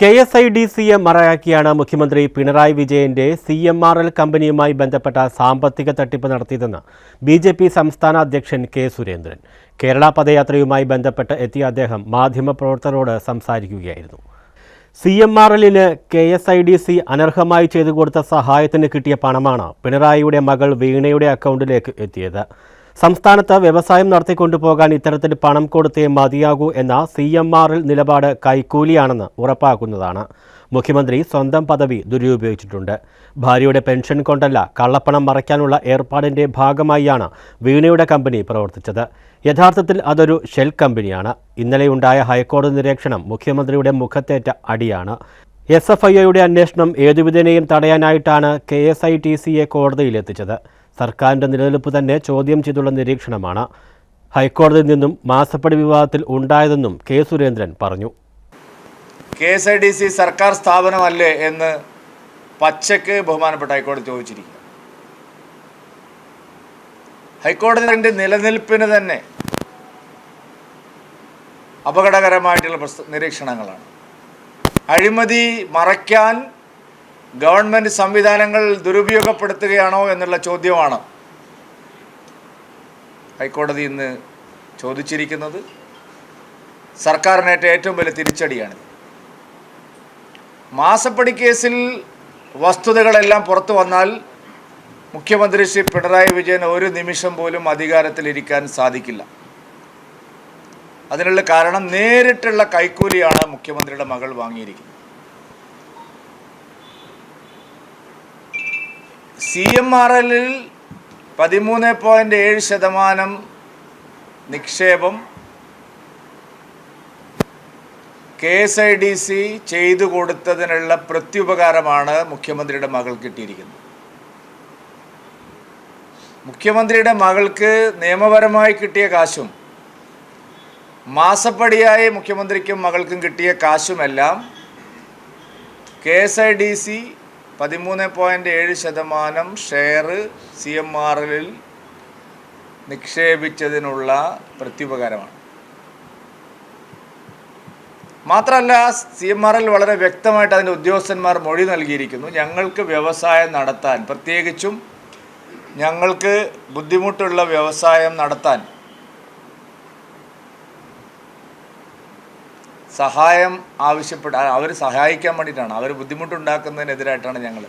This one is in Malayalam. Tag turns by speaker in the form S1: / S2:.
S1: കെ എസ് ഐ ഡി സിയെ മറയാക്കിയാണ് മുഖ്യമന്ത്രി പിണറായി വിജയന്റെ സി എം ആർ എൽ കമ്പനിയുമായി ബന്ധപ്പെട്ട സാമ്പത്തിക തട്ടിപ്പ് നടത്തിയതെന്ന് ബി ജെ പി സംസ്ഥാന അധ്യക്ഷൻ കെ സുരേന്ദ്രൻ. കേരള പദയാത്രയുമായി ബന്ധപ്പെട്ട് എത്തിയ അദ്ദേഹം മാധ്യമപ്രവർത്തകരോട് സംസാരിക്കുകയായിരുന്നു. സി എം ആർ എല്ലിന് K S I D C അനർഹമായി ചെയ്തു കൊടുത്ത സഹായത്തിന് കിട്ടിയ പണമാണ് പിണറായിയുടെ മകൾ വീണയുടെ അക്കൗണ്ടിലേക്ക് എത്തിയത്. സംസ്ഥാനത്ത് വ്യവസായം നടത്തിക്കൊണ്ടുപോകാൻ ഇത്തരത്തിൽ പണം കൊടുത്തേ മതിയാകൂ എന്ന സി എം ആറിൽ നിലപാട് കൈക്കൂലിയാണെന്ന് ഉറപ്പാക്കുന്നതാണ്. മുഖ്യമന്ത്രി സ്വന്തം പദവി ദുരുപയോഗിച്ചിട്ടുണ്ട്. ഭാര്യയുടെ പെൻഷൻ കൊണ്ടല്ല കള്ളപ്പണം മറയ്ക്കാനുള്ള ഏർപ്പാടിന്റെ ഭാഗമായാണ് വീണയുടെ കമ്പനി പ്രവർത്തിച്ചത്. യഥാർത്ഥത്തിൽ അതൊരു ഷെൽ കമ്പനിയാണ്. ഇന്നലെയുണ്ടായ ഹൈക്കോടതി നിരീക്ഷണം മുഖ്യമന്ത്രിയുടെ മുഖത്തേറ്റ അടിയാണ്. എസ് എഫ് ഐയുടെ അന്വേഷണം ഏതുവിധേനയും തടയാനായിട്ടാണ് കെ എസ് ഐ ടി സിയെ കോടതിയിലെത്തിച്ചത്. സർക്കാരിന്റെ നിലനിൽപ്പ് തന്നെ ചോദ്യം ചെയ്തുള്ള നിരീക്ഷണമാണ് ഹൈക്കോടതിയിൽ നിന്നും മാസപ്പടി വിവാദത്തിൽ ഉണ്ടായതെന്നും കെ സുരേന്ദ്രൻ പറഞ്ഞു.
S2: K S I D C സർക്കാർ സ്ഥാപനമല്ലേ എന്ന് പച്ചക്ക് ബഹുമാനപ്പെട്ട ഹൈക്കോടതി ചോദിച്ചിരിക്കുക ഹൈക്കോടതിന്റെ നിലനിൽപ്പിന് തന്നെ അപകടകരമായിട്ടുള്ള നിരീക്ഷണങ്ങളാണ്. അഴിമതി മറയ്ക്കാൻ ഗവൺമെന്റ് സംവിധാനങ്ങൾ ദുരുപയോഗപ്പെടുത്തുകയാണോ എന്നുള്ള ചോദ്യമാണ് ഹൈക്കോടതി ഇന്ന് ചോദിച്ചിരിക്കുന്നത്. സർക്കാരിനേറ്റ ഏറ്റവും വലിയ തിരിച്ചടിയാണിത് മാസപ്പടി കേസിൽ വസ്തുതകളെല്ലാം പുറത്തു വന്നാൽ മുഖ്യമന്ത്രി ശ്രീ പിണറായി വിജയൻ ഒരു നിമിഷം പോലും അധികാരത്തിലിരിക്കാൻ സാധിക്കില്ല. അതിനുള്ള കാരണം നേരിട്ടുള്ള കൈക്കൂലിയാണ് മുഖ്യമന്ത്രിയുടെ മകൾ വാങ്ങിയിരിക്കുന്നത്. സി എം ആർ എല്ലിൽ പതിമൂന്ന് പോയിന്റ് ഏഴ് ശതമാനം നിക്ഷേപം K S I D C ചെയ്തു കൊടുത്തതിനുള്ള പ്രത്യുപകാരമാണ് മുഖ്യമന്ത്രിയുടെ മകൾ കിട്ടിയിരിക്കുന്നത്. മുഖ്യമന്ത്രിയുടെ മകൾക്ക് നിയമപരമായി കിട്ടിയ കാശും മാസപ്പടിയായി മുഖ്യമന്ത്രിക്കും മകൾക്കും കിട്ടിയ കാശുമെല്ലാം K S I D C പതിമൂന്ന് പോയിന്റ് ഏഴ് ശതമാനം ഷെയർ സി എം എല്ലിൽ നിക്ഷേപിച്ചതിനുള്ള പ്രത്യുപകാരമാണ്. മാത്രമല്ല സി എം ആർ എൽ വളരെ വ്യക്തമായിട്ട് അതിന്റെ ഉദ്യോഗസ്ഥന്മാർ മൊഴി നൽകിയിരിക്കുന്നു. ഞങ്ങൾക്ക് വ്യവസായം നടത്താൻ പ്രത്യേകിച്ചും ഞങ്ങൾക്ക് ബുദ്ധിമുട്ടുള്ള വ്യവസായം നടത്താൻ സഹായം ആവശ്യപ്പെട്ട് അവർ സഹായിക്കാൻ വേണ്ടിയിട്ടാണ്. അവർ ബുദ്ധിമുട്ടുണ്ടാക്കുന്നതിനെതിരായിട്ടാണ് ഞങ്ങൾ